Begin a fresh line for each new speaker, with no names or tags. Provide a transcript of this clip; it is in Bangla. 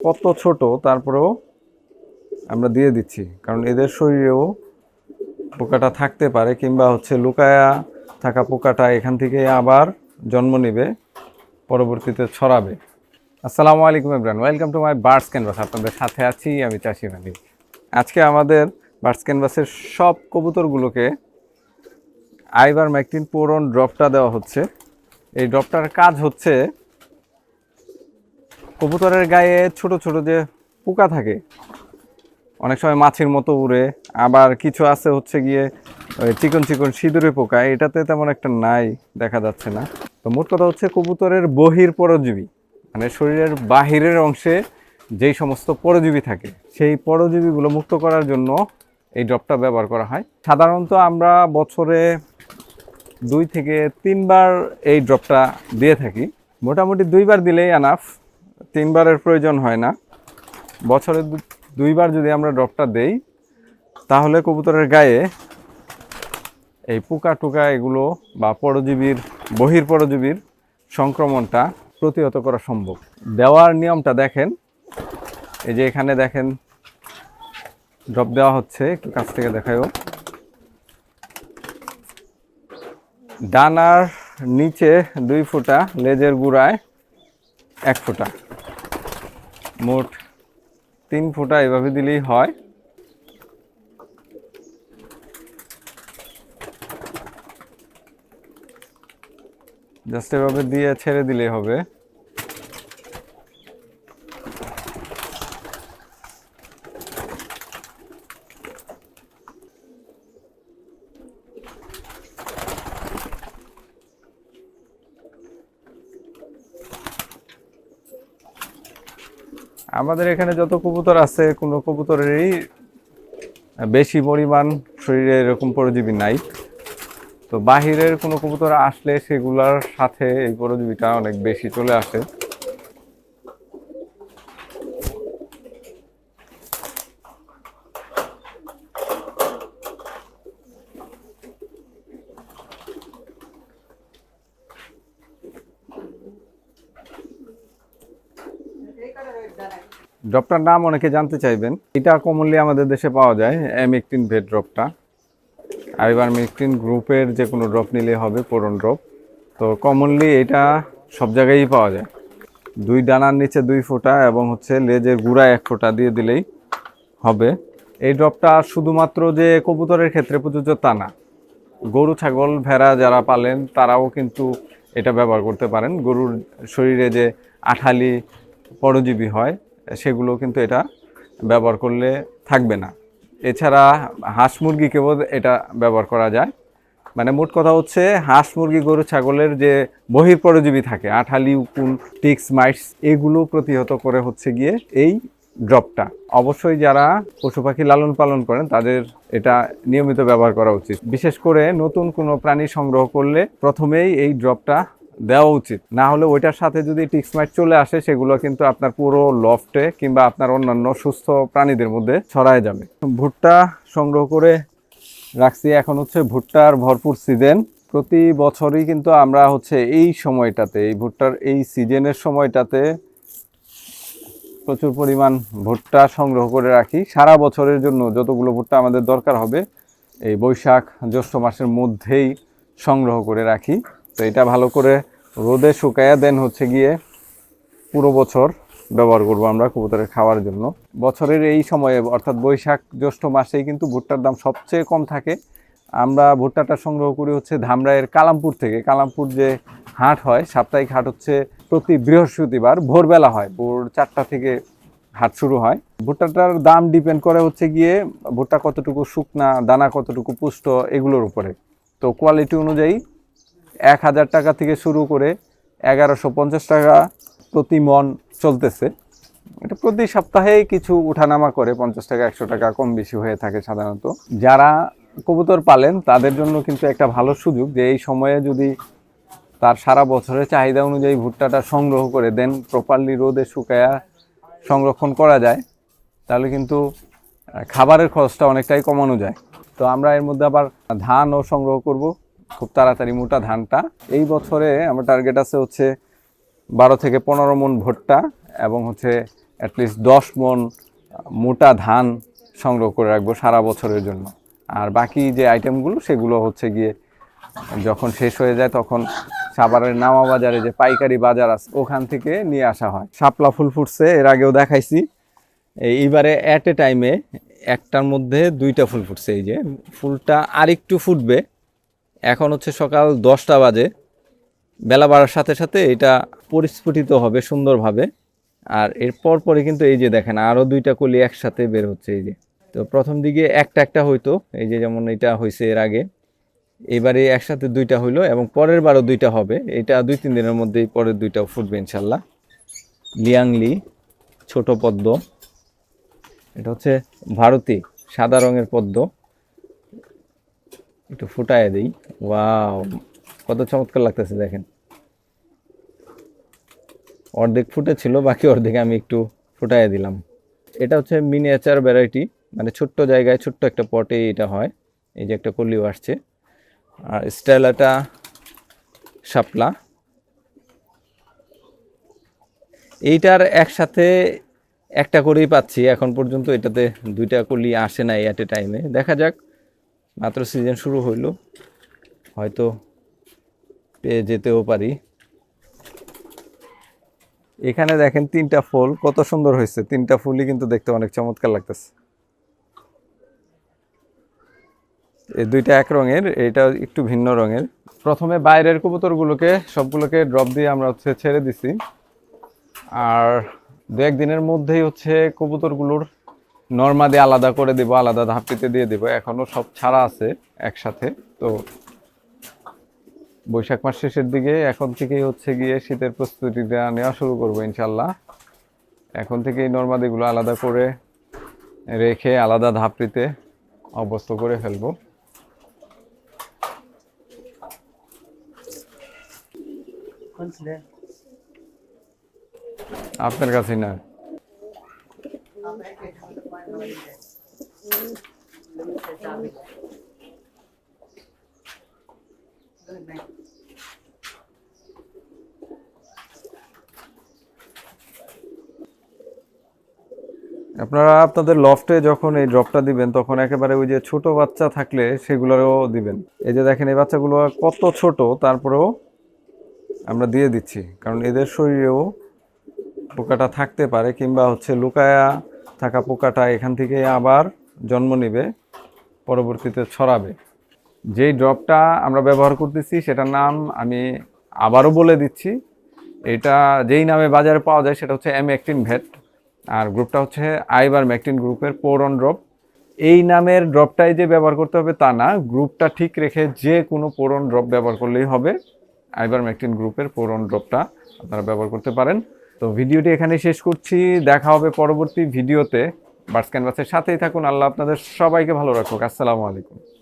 কত ছোট তারপরেও আমরা দিয়ে দিচ্ছি। কারণ এদের শরীরেও পোকাটা থাকতে পারে কিংবা হচ্ছে লুকায়া থাকা পোকাটা এখান থেকে আবার জন্ম নেবে, পরবর্তীতে ছড়াবে। আসসালামু আলাইকুম Imran welcome to my birds canvas আপনাদের সাথে আছি আমি চাষি মালিক আজকে আমাদের বার্ডস ক্যানভাসের সব কবুতরগুলোকে আইবার ম্যাকটিন পোরন ড্রপটা দেওয়া হচ্ছে। এই ড্রপটার কাজ হচ্ছে কবুতরের গায়ে ছোট ছোট যে পোকা থাকে, অনেক সময় মাছির মতো উড়ে। আবার কিছু আছে হচ্ছে গিয়ে ওই চিকন চিকন সিঁদুরে পোকা, এটাতে তেমন একটা নাই, দেখা যাচ্ছে না। তো মোট কথা হচ্ছে কবুতরের বহির পরজীবী মানে শরীরের বাহিরের অংশে যেই সমস্ত পরজীবী থাকে, সেই পরজীবীগুলো মুক্ত করার জন্য এই ড্রপটা ব্যবহার করা হয়। সাধারণত আমরা বছরে দুই থেকে তিনবার এই ড্রপটা দিয়ে থাকি। মোটামুটি দুইবার দিলেই আনাফ তিনবারের প্রয়োজন হয় না। বছরে দুইবার যদি আমরা ড্রপটা দেই, তাহলে কবুতরের গায়ে এই পোকা টোকা এগুলো বা পরজীবীর, বহির পরজীবীর সংক্রমণটা প্রতিহত করা সম্ভব। দেওয়ার নিয়মটা দেখেন। এই যে এখানে দেখেন, ড্রপ দেওয়া হচ্ছে। একটু কাছ থেকে দেখায়ও। ডানার নিচে দুই ফুটা, লেজের গুড়ায় এক ফুটা। মোট তিন ফুটা এভাবে দিলেই হয়। জাস্ট এভাবে দিয়ে ছেড়ে দিলেই হবে। আমাদের এখানে যত কবুতর আছে, কোনো কবুতরেরই বেশি পরিমাণ শরীরে এরকম পরজীবী নাই। তো বাহিরের কোনো কবুতর আসলে সেগুলার সাথে এই পরজীবীটা অনেক বেশি চলে আসে। ড্রপটার নাম অনেকে জানতে চাইবেন। এটা কমনলি আমাদের দেশে পাওয়া যায় এম একটিন ভেট ড্রপটা আইবার মেকটিন গ্রুপের যে কোনো ড্রপ নিলে হবে পোরন ড্রপ তো কমনলি এটা সব জায়গায়ই পাওয়া যায়। দুই ডানার নিচে দুই ফোঁটা এবং হচ্ছে লেজের গুঁড়ায় এক ফোঁটা দিয়ে দিলেই হবে। এই ড্রপটা শুধুমাত্র যে কবুতরের ক্ষেত্রে প্রযোজ্য তা না। গরু, ছাগল, ভেড়া যারা পালেন, তারাও কিন্তু এটা ব্যবহার করতে পারেন। গরুর শরীরে যে আঠালি পরজীবী হয় সেগুলো কিন্তু এটা ব্যবহার করলে থাকবে না। এছাড়া হাঁস মুরগিকেও এটা ব্যবহার করা যায়। মানে মোট কথা হচ্ছে হাঁস মুরগি, গরু, ছাগলের যে বহির পরজীবী থাকে, আঠালি, উকুন, টিক্স, মাইটস, এগুলো প্রতিহত করে হচ্ছে গিয়ে এই ড্রপটা। অবশ্যই যারা পশু পাখি লালন পালন করেন, তাদের এটা নিয়মিত ব্যবহার করা উচিত। বিশেষ করে নতুন কোনো প্রাণী সংগ্রহ করলে প্রথমেই এই ড্রপটা দেওয়া উচিত। না হলে ওইটার সাথে যদি টিক্স মাইট চলে আসে, সেগুলো কিন্তু আপনার পুরো লফটে কিংবা আপনার অন্যান্য সুস্থ প্রাণীদের মধ্যে ছড়ায় যাবে। ভুট্টা সংগ্রহ করে রাখছি এখন হচ্ছে ভুট্টার ভরপুর সিজন প্রতি বছরই কিন্তু আমরা হচ্ছে এই সময়টাতে, এই ভুট্টার এই সিজনের সময়টাতে প্রচুর পরিমাণ ভুট্টা সংগ্রহ করে রাখি। সারা বছরের জন্য যতগুলো ভুট্টা আমাদের দরকার হবে, এই বৈশাখ, জ্যৈষ্ঠ মাসের মধ্যেই সংগ্রহ করে রাখি। তো এটা ভালো করে রোদে শুকায়া দেন হচ্ছে গিয়ে পুরো বছর ব্যবহার করব আমরা কবুতরের খাওয়ার জন্য। বছরের এই সময়ে, অর্থাৎ বৈশাখ জ্যৈষ্ঠ মাসেই কিন্তু ভুট্টার দাম সবচেয়ে কম থাকে। আমরা ভুট্টাটা সংগ্রহ করি হচ্ছে ধামরাইয়ের কালামপুর থেকে। কালামপুর যে হাট হয়, সাপ্তাহিক হাট হচ্ছে প্রতি বৃহস্পতিবার ভোরবেলা হয়, ভোর চারটা থেকে হাট শুরু হয়। ভুট্টাটার দাম ডিপেন্ড করে হচ্ছে গিয়ে ভুট্টা কতটুকু শুকনা, দানা কতটুকু পুষ্ট, এগুলোর উপরে। তো কোয়ালিটি অনুযায়ী এক হাজার টাকা থেকে শুরু করে এগারোশো পঞ্চাশ টাকা প্রতি মন চলতেছে। এটা প্রতি সপ্তাহেই কিছু উঠানামা করে পঞ্চাশ টাকা, একশো টাকা কম বেশি হয়ে থাকে সাধারণত। যারা কবুতর পালেন, তাদের জন্য কিন্তু একটা ভালো সুযোগ যে এই সময়ে যদি তার সারা বছরের চাহিদা অনুযায়ী ভুট্টাটা সংগ্রহ করে দেন, প্রপারলি রোদে শুকায়া সংরক্ষণ করা যায়, তাহলে কিন্তু খাবারের খরচটা অনেকটাই কমানো যায়। তো আমরা এর মধ্যে আবার ধানও সংগ্রহ করব। খুব তাড়াতাড়ি মোটা ধানটা। এই বছরে আমার টার্গেট আছে হচ্ছে বারো থেকে পনেরো মন ভুট্টা এবং হচ্ছে অ্যাটলিস্ট দশ মন মোটা ধান সংগ্রহ করে রাখব সারা বছরের জন্য। আর বাকি যে আইটেমগুলো সেগুলো হচ্ছে গিয়ে যখন শেষ হয়ে যায় তখন সাভারের নামা বাজারে যে পাইকারি বাজার আছে, ওখান থেকে নিয়ে আসা হয়। শাপলা ফুল ফুটছে, এর আগেও দেখাইছি। এই- এইবারে অ্যাট এ টাইমে একটার মধ্যে দুইটা ফুল ফুটছে। এই যে ফুলটা আরেকটু ফুটবে এখন হচ্ছে সকাল দশটা বাজে। বেলা বাড়ার সাথে সাথে এটা পরিস্ফুটিত হবে সুন্দরভাবে। আর এর পর কিন্তু এই যে দেখেন আরও দুইটা কলি একসাথে বের হচ্ছে এই যে। তো প্রথম দিকে একটা একটা হইতো, এই যে যেমন এটা হয়েছে এর আগে। এবারে একসাথে দুইটা হইল এবং পরের বারও দুইটা হবে। এটা দুই তিন দিনের মধ্যেই পরের দুইটা ফুটবে ইনশাল্লাহ লিয়াংলি ছোট পদ্ম। এটা হচ্ছে ভারতী, সাদা রঙের পদ্ম। একটু ফুটায় দিই। ওয়াও, কত চমৎকার লাগতেছে দেখেন। অর্ধেক ফুটেছিল, বাকি অর্ধেক আমি একটু ফুটায় দিলাম। এটা হচ্ছে মিনিয়েচার ভ্যারাইটি মানে ছোট্ট জায়গায় ছোট্ট একটা পটে এটা হয়। এই যে একটা কলিও আসছে। আর স্টাইলাটা শাপলা। এইটার একসাথে একটা করেই পাচ্ছি। এখন পর্যন্ত এটাতে দুইটা কলি আসে নাই অ্যাট এ টাইমে দেখা যাক মাত্র সিজন শুরু হইল। হয়তো পেয়ে যেতেও পারি। এখানে দেখেন তিনটা ফুল, কত সুন্দর হয়েছে। তিনটা ফুলই কিন্তু দেখতে অনেক চমৎকার লাগতেছে। এই দুইটা এক রঙের এটা একটু ভিন্ন রঙের। প্রথমে বাইরের কবুতরগুলোকে সবগুলোকে ড্রপ দিয়ে আমরা হচ্ছে ছেড়ে দিছি। আর দু একদিনের মধ্যেই হচ্ছে কবুতরগুলোর নর্মাদি আলাদা করে দেব, আলাদা ধাপটিতে দিয়ে দেব। এখনও সব ছাড়া আছে একসাথে। তো বৈশাখ মাস শেষের দিকে এখন থেকেই হচ্ছে গিয়ে শীতের প্রস্তুতিটা নেওয়া শুরু করব ইনশাল্লাহ এখন থেকেই নর্মাদিগুলো আলাদা করে রেখে আলাদা ধাপটিতে অবস্থ করে ফেলব। আপনার কাছে না? আপনারা আপনাদের লফটে যখন এই ড্রপটা দিবেন, তখন একেবারে ওই যে ছোট বাচ্চা থাকলে সেগুলোরও দিবেন। এই যে দেখেন, এই বাচ্চাগুলো কত ছোট, তারপরেও আমরা দিয়ে দিচ্ছি। কারণ এদের শরীরেও পোকাটা থাকতে পারে, কিংবা হচ্ছে লুকায়া থাকা পোকাটা এখান থেকে আবার জন্ম নেবে, পরবর্তীতে ছড়াবে। যেই ড্রপটা আমরা ব্যবহার করতেছি সেটার নাম আমি আবারও বলে দিচ্ছি। এটা যেই নামে বাজারে পাওয়া যায় সেটা হচ্ছে এম একটিন ভেট, আর গ্রুপটা হচ্ছে আইবার ম্যাকটিন গ্রুপের পোরন ড্রপ। এই নামের ড্রপটাই যে ব্যবহার করতে হবে তা না, গ্রুপটা ঠিক রেখে যে কোনো পোরন ড্রপ ব্যবহার করলেই হবে। আইবার ম্যাকটিন গ্রুপের পোরন ড্রপটা আপনারা ব্যবহার করতে পারেন। তো ভিডিওটি এখানে শেষ করছি। দেখা হবে পরবর্তী ভিডিওতে। বার্স ক্যানভাসের সাথেই থাকুন। আল্লাহ আপনাদের সবাইকে ভালো রাখুক। আসসালামু আলাইকুম।